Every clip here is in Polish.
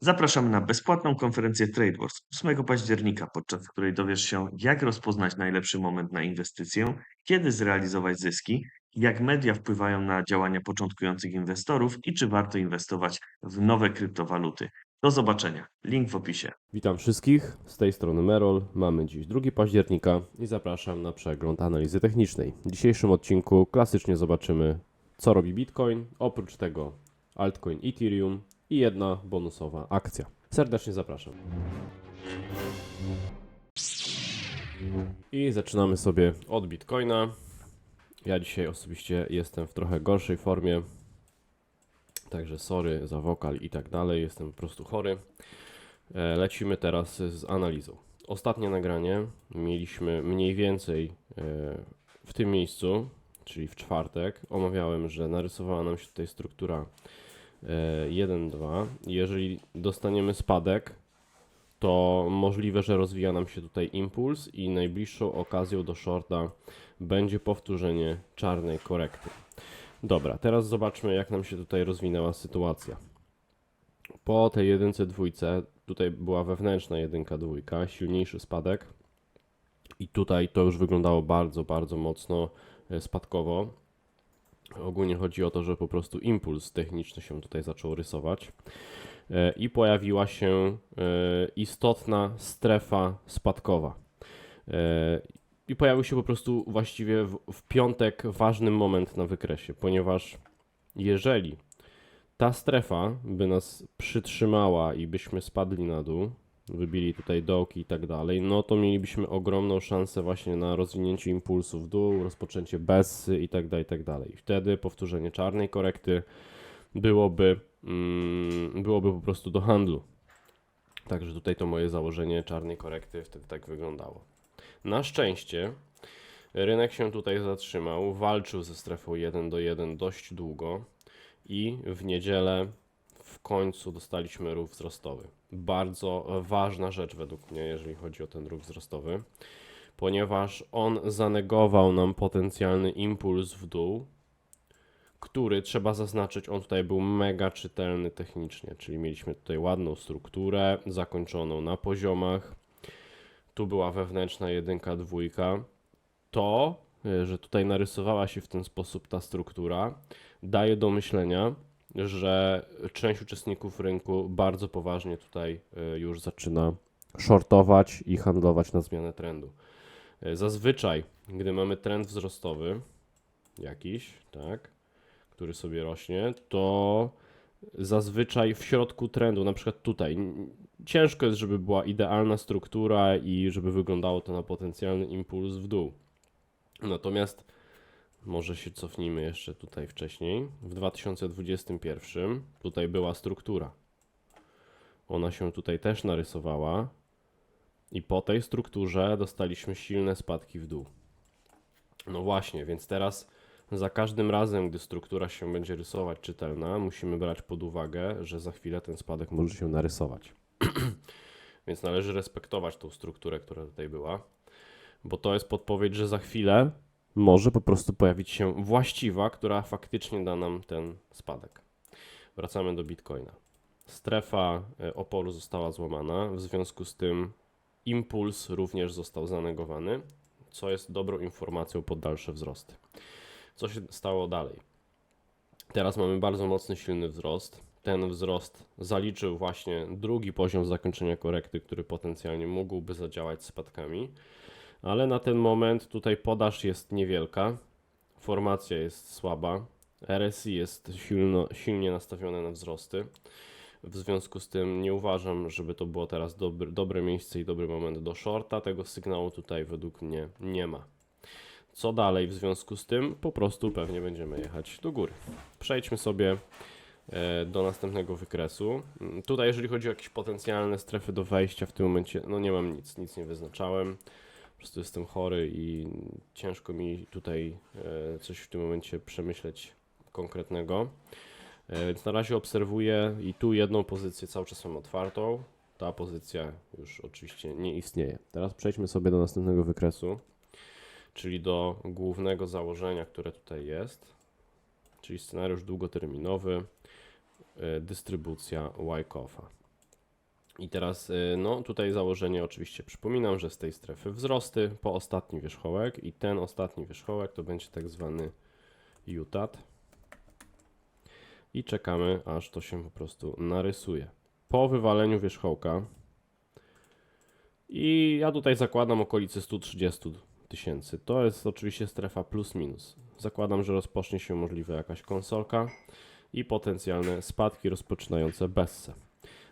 Zapraszam na bezpłatną konferencję TradeWars 8 października, podczas której dowiesz się, jak rozpoznać najlepszy moment na inwestycję, kiedy zrealizować zyski, jak media wpływają na działania początkujących inwestorów i czy warto inwestować w nowe kryptowaluty. Do zobaczenia. Link w opisie. Witam wszystkich, z tej strony Merol. Mamy dziś 2 października i zapraszam na przegląd analizy technicznej. W dzisiejszym odcinku klasycznie zobaczymy, co robi Bitcoin, oprócz tego altcoin Ethereum i jedna bonusowa akcja. Serdecznie zapraszam. I zaczynamy sobie od Bitcoina. Ja dzisiaj osobiście jestem w trochę gorszej formie, także sorry za wokal i tak dalej, jestem po prostu chory. E, Lecimy teraz z analizą. Ostatnie nagranie mieliśmy mniej więcej e, w tym miejscu, czyli w czwartek. Omawiałem, że narysowała nam się tutaj struktura e, 1-2. Jeżeli dostaniemy spadek, to możliwe, że rozwija nam się tutaj impuls i najbliższą okazją do shorta będzie powtórzenie czarnej korekty. Dobra, teraz zobaczmy, jak nam się tutaj rozwinęła sytuacja. Po tej jedynce dwójce, tutaj była wewnętrzna jedynka dwójka, silniejszy spadek. I tutaj to już wyglądało bardzo, bardzo mocno e, spadkowo. Ogólnie chodzi o to, że po prostu impuls techniczny się tutaj zaczął rysować. E, I pojawiła się e, istotna strefa spadkowa. E, I pojawił się po prostu właściwie w, w piątek ważny moment na wykresie, ponieważ jeżeli ta strefa by nas przytrzymała i byśmy spadli na dół, wybili tutaj dołki i tak dalej, no to mielibyśmy ogromną szansę właśnie na rozwinięcie impulsu w dół, rozpoczęcie bessy i tak dalej, i tak dalej. Wtedy powtórzenie czarnej korekty byłoby, mm, byłoby po prostu do handlu. Także tutaj to moje założenie czarnej korekty wtedy tak wyglądało. Na szczęście rynek się tutaj zatrzymał, walczył ze strefą 1 do 1 dość długo i w niedzielę w końcu dostaliśmy ruch wzrostowy. Bardzo ważna rzecz według mnie, jeżeli chodzi o ten ruch wzrostowy, ponieważ on zanegował nam potencjalny impuls w dół, który trzeba zaznaczyć, on tutaj był mega czytelny technicznie, czyli mieliśmy tutaj ładną strukturę zakończoną na poziomach. Tu była wewnętrzna jedynka, dwójka. To, y, że tutaj narysowała się w ten sposób ta struktura, daje do myślenia, że część uczestników rynku bardzo poważnie tutaj y, już zaczyna shortować i handlować na zmianę trendu. Y, Zazwyczaj, gdy mamy trend wzrostowy jakiś, tak, który sobie rośnie, to zazwyczaj w środku trendu, na przykład tutaj, ciężko jest, żeby była idealna struktura i żeby wyglądało to na potencjalny impuls w dół. Natomiast może się cofnijmy jeszcze tutaj wcześniej. W 2021 tutaj była struktura. Ona się tutaj też narysowała. I po tej strukturze dostaliśmy silne spadki w dół. No właśnie, więc teraz za każdym razem, gdy struktura się będzie rysować czytelna, musimy brać pod uwagę, że za chwilę ten spadek może się narysować. więc należy respektować tą strukturę, która tutaj była, bo to jest podpowiedź, że za chwilę może po prostu pojawić się właściwa, która faktycznie da nam ten spadek. Wracamy do Bitcoina. Strefa e, oporu została złamana, w związku z tym impuls również został zanegowany, co jest dobrą informacją pod dalsze wzrosty. Co się stało dalej? Teraz mamy bardzo mocny, silny wzrost. Ten wzrost zaliczył właśnie drugi poziom zakończenia korekty, który potencjalnie mógłby zadziałać spadkami ale na ten moment tutaj podaż jest niewielka, formacja jest słaba, RSI jest silno, silnie nastawione na wzrosty. W związku z tym nie uważam, żeby to było teraz dobry, dobre miejsce i dobry moment do shorta. Tego sygnału tutaj według mnie nie ma. Co dalej w związku z tym? Po prostu pewnie będziemy jechać do góry. Przejdźmy sobie e, do następnego wykresu. Tutaj, jeżeli chodzi o jakieś potencjalne strefy do wejścia, w tym momencie, no nie mam nic, nic nie wyznaczałem. Po prostu jestem chory i ciężko mi tutaj e, coś w tym momencie przemyśleć konkretnego. E, Więc na razie obserwuję i tu jedną pozycję cały czas mam otwartą. Ta pozycja już oczywiście nie istnieje. Teraz przejdźmy sobie do następnego wykresu, czyli do głównego założenia, które tutaj jest, czyli scenariusz długoterminowy, e, dystrybucja Wyckoff'a. I teraz, y, no tutaj założenie oczywiście przypominam, że z tej strefy wzrosty po ostatni wierzchołek i ten ostatni wierzchołek to będzie tak zwany jutat. I czekamy, aż to się po prostu narysuje. Po wywaleniu wierzchołka i ja tutaj zakładam okolice 130 tysięcy. To jest oczywiście strefa plus minus. Zakładam, że rozpocznie się możliwe jakaś konsolka i potencjalne spadki rozpoczynające bezse.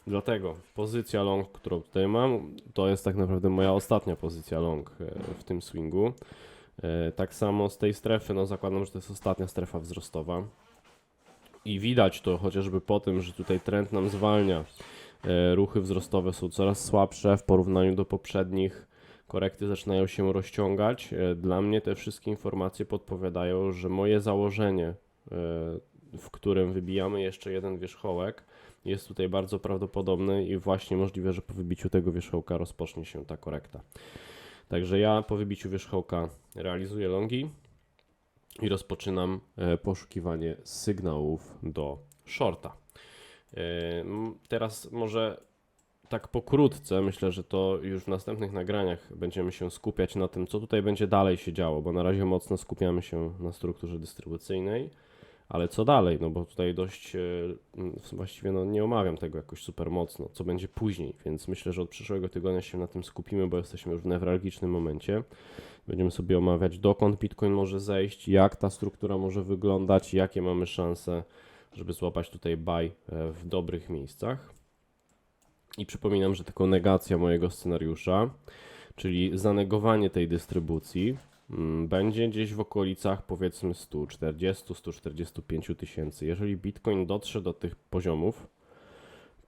Dlatego pozycja long, którą tutaj mam, to jest tak naprawdę moja ostatnia pozycja long e, w tym swingu. E, Tak samo z tej strefy, no zakładam, że to jest ostatnia strefa wzrostowa. I widać to chociażby po tym, że tutaj trend nam zwalnia. E, Ruchy wzrostowe są coraz słabsze w porównaniu do poprzednich. Korekty zaczynają się rozciągać. Dla mnie te wszystkie informacje podpowiadają, że moje założenie, w którym wybijamy jeszcze jeden wierzchołek, jest tutaj bardzo prawdopodobny i właśnie możliwe, że po wybiciu tego wierzchołka rozpocznie się ta korekta. Także ja po wybiciu wierzchołka realizuję longi i rozpoczynam e, poszukiwanie sygnałów do shorta. E, Teraz może tak pokrótce, myślę, że to już w następnych nagraniach będziemy się skupiać na tym, co tutaj będzie dalej się działo, bo na razie mocno skupiamy się na strukturze dystrybucyjnej, ale co dalej? No bo tutaj dość, e, właściwie no nie omawiam tego jakoś super mocno, co będzie później, więc myślę, że od przyszłego tygodnia się na tym skupimy, bo jesteśmy już w newralgicznym momencie. Będziemy sobie omawiać, dokąd Bitcoin może zejść, jak ta struktura może wyglądać, jakie mamy szanse, żeby złapać tutaj buy e, w dobrych miejscach. I przypominam, że tylko negacja mojego scenariusza, czyli zanegowanie tej dystrybucji, będzie gdzieś w okolicach powiedzmy 140-145 tysięcy. Jeżeli Bitcoin dotrze do tych poziomów,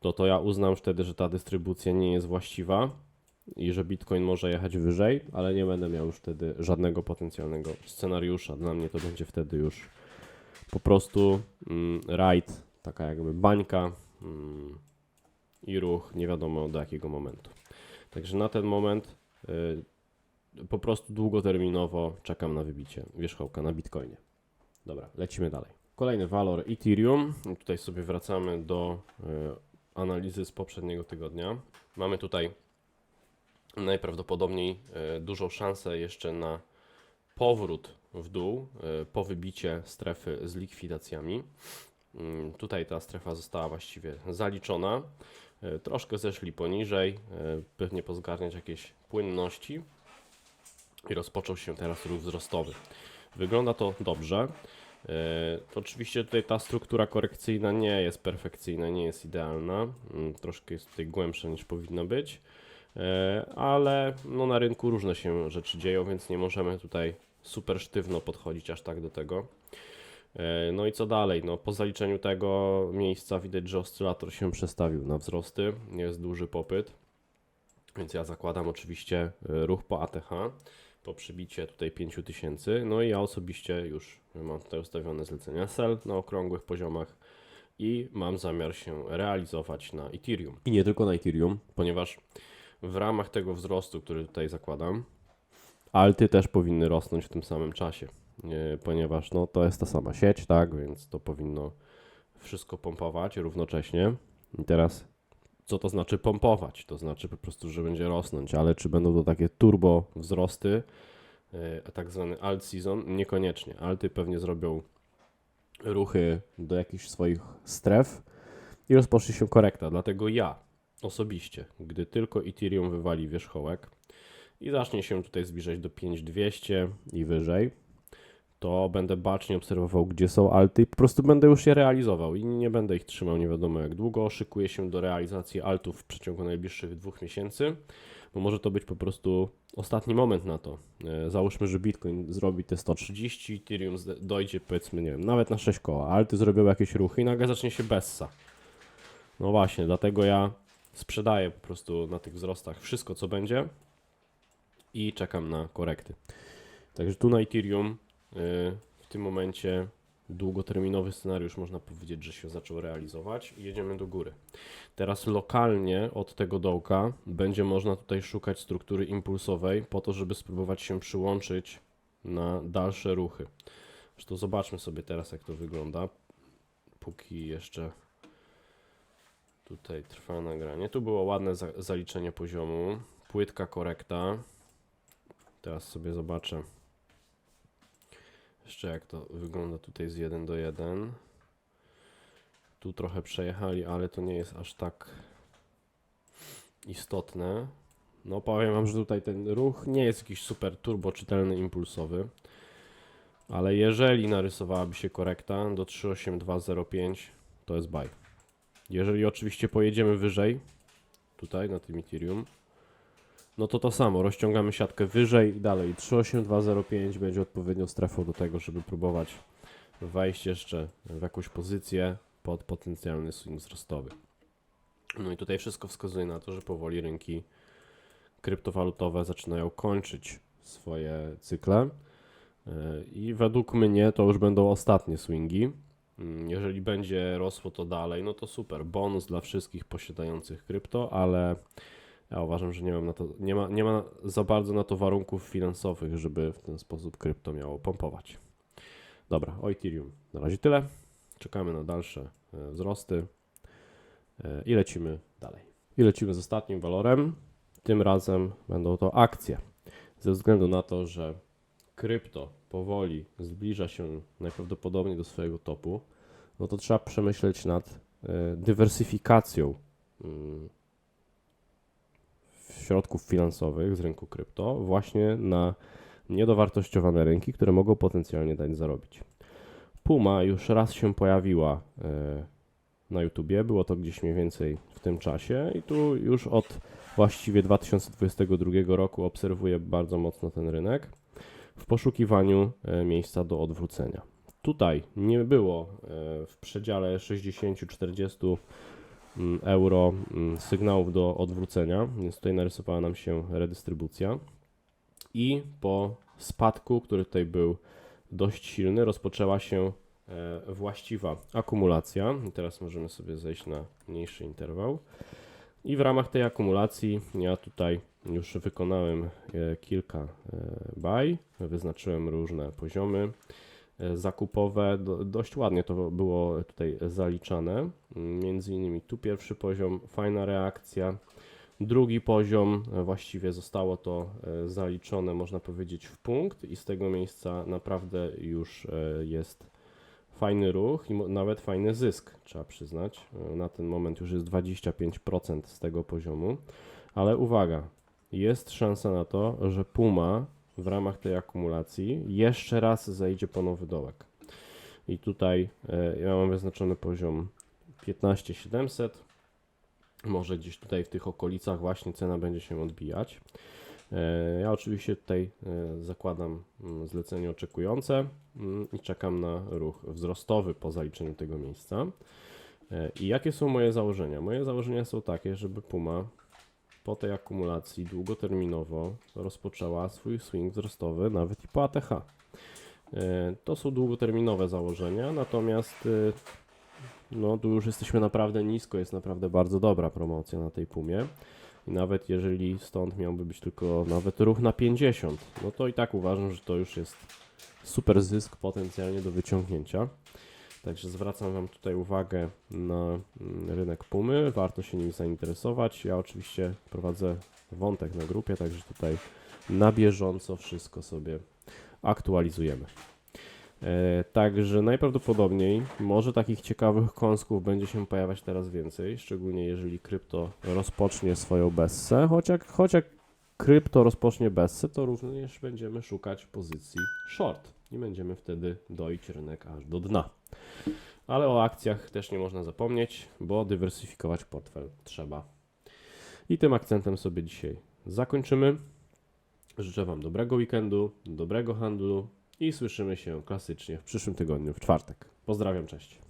to to ja uznam wtedy, że ta dystrybucja nie jest właściwa i że Bitcoin może jechać wyżej, ale nie będę miał już wtedy żadnego potencjalnego scenariusza. Dla mnie to będzie wtedy już po prostu mm, taka jakby bańka mm, i ruch nie wiadomo do jakiego momentu. Także na ten moment y, po prostu długoterminowo czekam na wybicie wierzchołka na Bitcoinie. Dobra, lecimy dalej. Kolejny walor Ethereum. Tutaj sobie wracamy do y, analizy z poprzedniego tygodnia. Mamy tutaj najprawdopodobniej e, dużą szansę jeszcze na powrót w dół e, po wybicie strefy z likwidacjami. Mm, Tutaj ta strefa została właściwie zaliczona. E, Troszkę zeszli poniżej, e, pewnie pozgarniać jakieś płynności i rozpoczął się teraz ruch wzrostowy. Wygląda to dobrze. E, To oczywiście tutaj ta struktura korekcyjna nie jest perfekcyjna, nie jest idealna. Mm, Troszkę jest tutaj głębsza niż powinna być. E, ale no na rynku różne się rzeczy dzieją, więc nie możemy tutaj super sztywno podchodzić aż tak do tego. E, No i co dalej? No, po zaliczeniu tego miejsca widać, że oscylator się przestawił na wzrosty, jest duży popyt, więc ja zakładam oczywiście ruch po ATH, po przybicie tutaj 5000, no i ja osobiście już mam tutaj ustawione zlecenia sell na okrągłych poziomach i mam zamiar się realizować na Ethereum. I nie tylko na Ethereum, ponieważ w ramach tego wzrostu, który tutaj zakładam, alty też powinny rosnąć w tym samym czasie, nie, ponieważ no, to jest ta sama sieć, tak, więc to powinno wszystko pompować równocześnie. I teraz, co to znaczy pompować? To znaczy po prostu, że będzie rosnąć, ale czy będą to takie turbo wzrosty, e, tak zwany alt season? Niekoniecznie. Alty pewnie zrobią ruchy do jakichś swoich stref i rozpocznie się korekta. Dlatego ja osobiście, gdy tylko Ethereum wywali wierzchołek i zacznie się tutaj zbliżać do 5200 i wyżej, to będę bacznie obserwował, gdzie są alty i po prostu będę już je realizował i nie będę ich trzymał nie wiadomo jak długo. Szykuję się do realizacji altów w przeciągu najbliższych dwóch miesięcy, bo może to być po prostu ostatni moment na to. E, Załóżmy, że Bitcoin zrobi te 130, Ethereum dojdzie powiedzmy, nie wiem, nawet na 6 koła, alty zrobią jakieś ruchy i nagle zacznie się bessa. No właśnie, dlatego ja sprzedaję po prostu na tych wzrostach wszystko, co będzie i czekam na korekty. Także tu na Ethereum w tym momencie długoterminowy scenariusz można powiedzieć, że się zaczął realizować i jedziemy do góry. Teraz lokalnie od tego dołka będzie można tutaj szukać struktury impulsowej po to, żeby spróbować się przyłączyć na dalsze ruchy. Zresztą zobaczmy sobie teraz, jak to wygląda. Póki jeszcze Tutaj trwa nagranie. Tu było ładne za zaliczenie poziomu. Płytka korekta. Teraz sobie zobaczę jeszcze jak to wygląda tutaj z 1 do 1. Tu trochę przejechali, ale to nie jest aż tak istotne. No powiem wam, że tutaj ten ruch nie jest jakiś super turbo czytelny, impulsowy. Ale jeżeli narysowałaby się korekta do 38205, to jest buy. Jeżeli oczywiście pojedziemy wyżej, tutaj na tym Ethereum, no to to samo, rozciągamy siatkę wyżej i dalej. 38205 będzie odpowiednią strefą do tego, żeby próbować wejść jeszcze w jakąś pozycję pod potencjalny swing wzrostowy. No i tutaj wszystko wskazuje na to, że powoli rynki kryptowalutowe zaczynają kończyć swoje cykle. Yy, I według mnie to już będą ostatnie swingi. Mm, Jeżeli będzie rosło to dalej, no to super. Bonus dla wszystkich posiadających krypto, ale ja uważam, że nie, mam na to, nie, ma, nie ma za bardzo na to warunków finansowych, żeby w ten sposób krypto miało pompować. Dobra, o Ethereum na razie tyle. Czekamy na dalsze e, wzrosty e, i lecimy dalej. I lecimy z ostatnim walorem. Tym razem będą to akcje. Ze względu na to, że krypto powoli zbliża się najprawdopodobniej do swojego topu, no to trzeba przemyśleć nad e, dywersyfikacją mm, środków finansowych z rynku krypto właśnie na niedowartościowane rynki, które mogą potencjalnie dać zarobić. Puma już raz się pojawiła e, na YouTubie, było to gdzieś mniej więcej w tym czasie i tu już od właściwie 2022 roku obserwuję bardzo mocno ten rynek w poszukiwaniu e, miejsca do odwrócenia. Tutaj nie było e, w przedziale 60-40 mm, euro mm, sygnałów do odwrócenia, więc tutaj narysowała nam się redystrybucja. I po spadku, który tutaj był dość silny, rozpoczęła się e, właściwa akumulacja. I teraz możemy sobie zejść na mniejszy interwał. I w ramach tej akumulacji ja tutaj już wykonałem e, kilka e, buy, wyznaczyłem różne poziomy zakupowe. Do, dość ładnie to było tutaj zaliczane. Między innymi tu pierwszy poziom, fajna reakcja. Drugi poziom, e, właściwie zostało to e, zaliczone, można powiedzieć, w punkt, i z tego miejsca naprawdę już e, jest fajny ruch i nawet fajny zysk, trzeba przyznać. E, Na ten moment już jest 25% z tego poziomu, ale uwaga, jest szansa na to, że Puma w ramach tej akumulacji jeszcze raz zejdzie po nowy dołek. I tutaj e, ja mam wyznaczony poziom 15700. Może gdzieś tutaj w tych okolicach właśnie cena będzie się odbijać. E, Ja oczywiście tutaj e, zakładam mm, zlecenie oczekujące mm, i czekam na ruch wzrostowy po zaliczeniu tego miejsca. E, I jakie są moje założenia? Moje założenia są takie, żeby Puma po tej akumulacji długoterminowo rozpoczęła swój swing wzrostowy nawet i po ATH. E, To są długoterminowe założenia, natomiast e, no tu już jesteśmy naprawdę nisko, jest naprawdę bardzo dobra promocja na tej Pumie. I nawet jeżeli stąd miałby być tylko nawet ruch na 50, no to i tak uważam, że to już jest super zysk potencjalnie do wyciągnięcia. Także zwracam Wam tutaj uwagę na mm, rynek Pumy, warto się nim zainteresować. Ja oczywiście prowadzę wątek na grupie, także tutaj na bieżąco wszystko sobie aktualizujemy. E, Także najprawdopodobniej może takich ciekawych kąsków będzie się pojawiać teraz więcej, szczególnie jeżeli krypto rozpocznie swoją bessę, choć jak, choć jak krypto rozpocznie bessę, to również będziemy szukać pozycji short i będziemy wtedy doić rynek aż do dna. Ale o akcjach też nie można zapomnieć, bo dywersyfikować portfel trzeba. I tym akcentem sobie dzisiaj zakończymy. Życzę Wam dobrego weekendu, dobrego handlu i słyszymy się klasycznie w przyszłym tygodniu, w czwartek. Pozdrawiam, cześć.